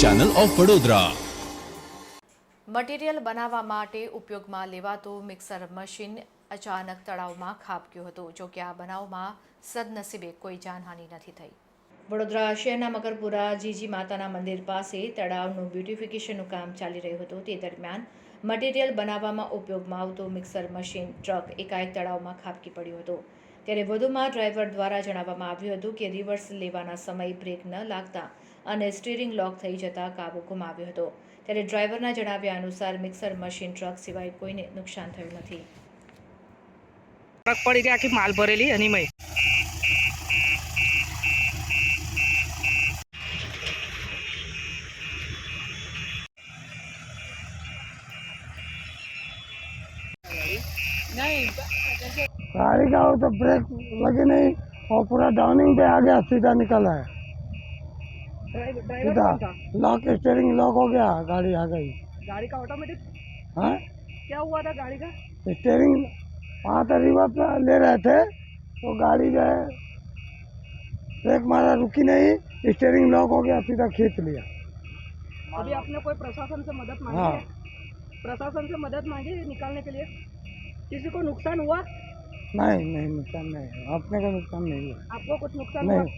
Channel of Vadodara material બનાવવા માટે ઉપયોગમાં લેવાતું મિક્સર મશીન અચાનક તળાવમાં ખાબક્યું હતું જો કે આ બનાવમાં સદનસીબે કોઈ જાનહાનિ નથી થઈ. વડોદરા શહેરના મકરપુરા જીજી માતાના મંદિર પાસે તળાવનું બ્યુટિફિકેશનનું કામ ચાલી રહ્યું હતું. તે દરમિયાન મટીરીયલ બનાવવામાં ઉપયોગમાં આવતું મિક્સર મશીન ટ્રક એકાએક તળાવમાં ખાબકી પડ્યું હતું. ત્યારે વધુમાં ડ્રાઈવર દ્વારા જણાવવામાં આવ્યું હતું કે રિવર્સ લેવાના સમયે બ્રેક ન લાગતા અને સ્ટીરિંગ લોક થઈ જતા કાબુ ગુમાવ્યો હતો. ત્યારે ડ્રાઈવરના જણાવ્યા અનુસાર મિક્સર મશીન ટ્રક સિવાય કોઈને નુકસાન થયું નથી. ટ્રક પડી ગઈ આખી માલ ભરેલી એની મય. गाड़ी का तो ब्रेक लगी नहीं और पूरा डाउनिंग पे आ गया सीधा निकला है। सीधा लॉक स्टेयरिंग लॉक हो गया गाड़ी आ गई। गाड़ी का ऑटोमेटिक हाँ? क्या हुआ था गाड़ी का? स्टेयरिंग वहाँ तो रिवर्स ले रहे थे तो गाड़ी जो है ब्रेक मारा रुकी नहीं स्टेयरिंग लॉक हो गया सीधा खींच लिया। अभी आपने कोई प्रशासन से मदद मांगी हाँ? प्रशासन से मदद मांगी निकालने के लिए? किसी को नुकसान हुआ? नहीं नहीं नुकसान नहीं हुआ। अपने का नुकसान नहीं हुआ आपको कुछ नुकसान हुआ नहीं